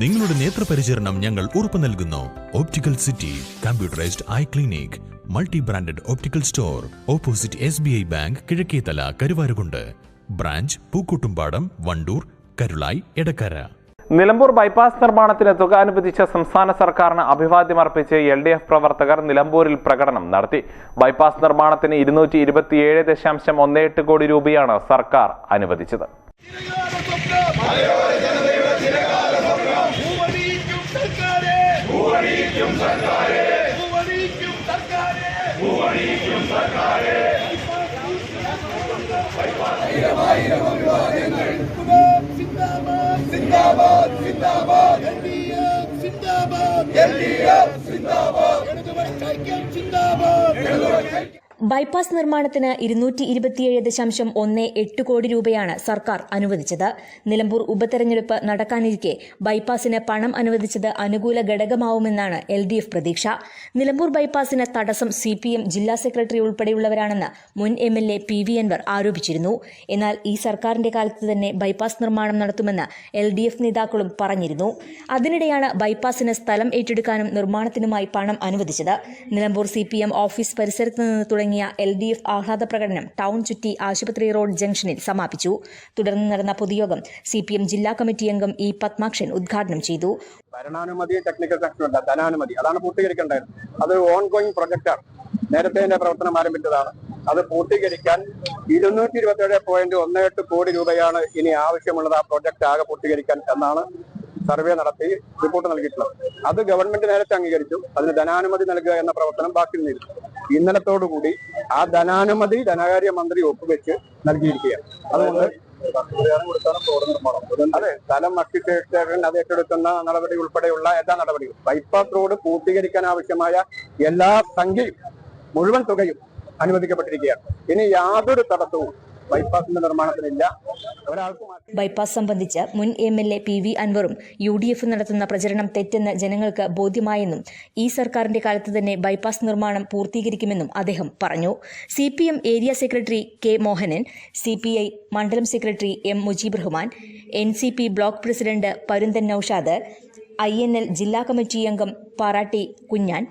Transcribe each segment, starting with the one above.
നിങ്ങളുടെ നേത്രപരിചരണം ഞങ്ങൾ ഉറപ്പു നൽകുന്നു. Optical city computerised eye clinic multi branded optical store opposite S B I bank Kizhakkethala Karuvarakundu. Branch Pookkottumpadam Wandoor Karulai Edakkara Nilambur bypass നിർമ്മാണത്തിന് തുക അനുവദിച്ച സംസ്ഥാന സർക്കാരിന് അഭിവാദ്യം അർപ്പിച്ച് എൽ ഡി എഫ് പ്രവർത്തകർ നിലമ്പൂരിൽ പ്രകടനം നടത്തി. ബൈപ്പാസ് നിർമ്മാണത്തിന് ഇരുന്നൂറ്റി ഇരുപത്തിയേഴ് ദശാംശം ഒന്ന് എട്ട് കോടി രൂപയാണ് സർക്കാർ അനുവദിച്ചത്. ഭൂവടിക്കും സർക്കാരെ സിന്ദാബാദ് സിന്ദാബാദ് സിന്ദാബാദ് സിന്ദാബാദ് ഇടതുപക്ഷ ഐക്യം സിന്ദാബാദ് ബൈപ്പാസ് നിർമ്മാണത്തിന് ഇരുന്നൂറ്റി ഇരുപത്തിയേഴ് ദശാംശം ഒന്ന് എട്ട് കോടി രൂപയാണ് സർക്കാർ അനുവദിച്ചത്. നിലമ്പൂർ ഉപതെരഞ്ഞെടുപ്പ് നടക്കാനിരിക്കെ ബൈപ്പാസിന് പണം അനുവദിച്ചത് അനുകൂല ഘടകമാവുമെന്നാണ് എൽ ഡി എഫ് പ്രതീക്ഷ. നിലമ്പൂർ ബൈപ്പാസിന് തടസ്സം സി പി എം ജില്ലാ സെക്രട്ടറി ഉൾപ്പെടെയുള്ളവരാണെന്ന് മുൻ M L A P V Anwar ആരോപിച്ചിരുന്നു. എന്നാൽ ഈ സർക്കാരിന്റെ കാലത്ത് തന്നെ ബൈപ്പാസ് നിർമ്മാണം നടത്തുമെന്ന് എൽ ഡി എഫ് നേതാക്കളും പറഞ്ഞിരുന്നു. അതിനിടെയാണ് ബൈപ്പാസിന് സ്ഥലം ഏറ്റെടുക്കാനും നിർമ്മാണത്തിനുമായി പണം അനുവദിച്ചത്. Nilambur C P M office പരിസരത്ത് നിന്ന് തുടങ്ങിയ എൽ ഡി എഫ് ആഹ്ലാദ പ്രകടനം ടൗൺ ചുറ്റി ആശുപത്രി റോഡ് ജംഗ്ഷനിൽ സമാപിച്ചു. തുടർന്ന് നടന്ന പൊതുയോഗം സി പി എം ജില്ലാ കമ്മിറ്റി അംഗം ഇ പത്മാക്ഷൻ ഉദ്ഘാടനം ചെയ്തു. ഭരണാനുമതി ടെക്നിക്കൽ അത് നേരത്തെ തന്നെ പ്രവർത്തനം ആരംഭിച്ചതാണ്. അത് പൂർത്തീകരിക്കാൻ ഇരുന്നൂറ്റി ഇരുപത്തേഴ് പോയിന്റ് ഒന്ന് എട്ട് കോടി രൂപയാണ് ഇനി ആവശ്യമുള്ളത് ആ പ്രൊജക്ട് ആകെ പൂർത്തീകരിക്കാൻ എന്നാണ് സർവേ നടത്തി റിപ്പോർട്ട് നൽകിയിട്ടുള്ളത്. അത് ഗവൺമെന്റ് നേരത്തെ അംഗീകരിച്ചു. അതിന് ധനാനുമതി നൽകുക എന്ന പ്രവർത്തനം ബാക്കി നിന്നിരുന്നു. ഇന്നലത്തോടുകൂടി ആ ധനാനുമതി ധനകാര്യ മന്ത്രി ഒപ്പുവെച്ച് നൽകിയിരിക്കുകയാണ്. അതുകൊണ്ട് അതെ സ്ഥലം മസ്റ്റിസ്റ്റേഷൻ അത് ഏറ്റെടുക്കുന്ന നടപടി ഉൾപ്പെടെയുള്ള എല്ലാ നടപടികളും. ബൈപ്പാസ് റോഡ് പൂർത്തീകരിക്കാൻ ആവശ്യമായ എല്ലാ സംഖ്യയും മുഴുവൻ തുകയും അനുവദിക്കപ്പെട്ടിരിക്കുകയാണ്. ഇനി യാതൊരു തടസ്സവും ബൈപ്പാസിന്റെ നിർമ്മാണത്തിനില്ല. ബൈപ്പാസ് സംബന്ധിച്ച് മുൻ M L A P V അൻവറും U D F നടത്തുന്ന പ്രചരണം തെറ്റെന്ന് ജനങ്ങൾക്ക് ബോധ്യമായെന്നും ഈ സർക്കാരിന്റെ കാലത്ത് തന്നെ ബൈപ്പാസ് നിർമ്മാണം പൂർത്തീകരിക്കുമെന്നും അദ്ദേഹം പറഞ്ഞു. C P M area secretary K Mohanan C P I മണ്ഡലം secretary M Mujeeb Rahman N C P block president Parunthan Noushad I N L ജില്ലാ കമ്മിറ്റി അംഗം പാറാട്ടി കുഞ്ഞാൻ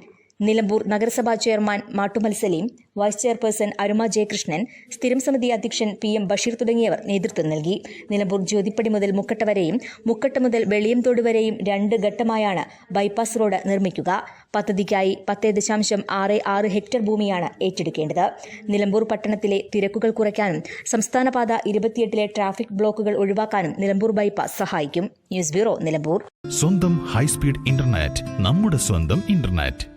നിലമ്പൂർ നഗരസഭാ chairman Mattummal Saleem vice chairperson Aruma Jayakrishnan സ്ഥിരം സമിതി അധ്യക്ഷൻ P M Basheer തുടങ്ങിയവർ നേതൃത്വം നൽകി. നിലമ്പൂർ ജ്യോതിപ്പടി മുതൽ മുക്കട്ട വരെയും മുക്കട്ട മുതൽ വെളിയംതോട് വരെയും രണ്ട് ഘട്ടമായാണ് ബൈപ്പാസ് റോഡ് നിർമ്മിക്കുക. പദ്ധതിക്കായി പത്ത് ദശാംശം ആറ് ആറ് ഹെക്ടർ ഭൂമിയാണ് ഏറ്റെടുക്കേണ്ടത്. നിലമ്പൂർ പട്ടണത്തിലെ തിരക്കുകൾ കുറയ്ക്കാനും സംസ്ഥാനപാത ഇരുപത്തിയെട്ടിലെ ട്രാഫിക് ബ്ലോക്കുകൾ ഒഴിവാക്കാനും നിലമ്പൂർ ബൈപ്പാസ് സഹായിക്കും. News bureau Nilambur. സ്വന്തം ഹൈസ്പീഡ് ഇന്റർനെറ്റ് നമ്മുടെ സ്വന്തം ഇന്റർനെറ്റ്.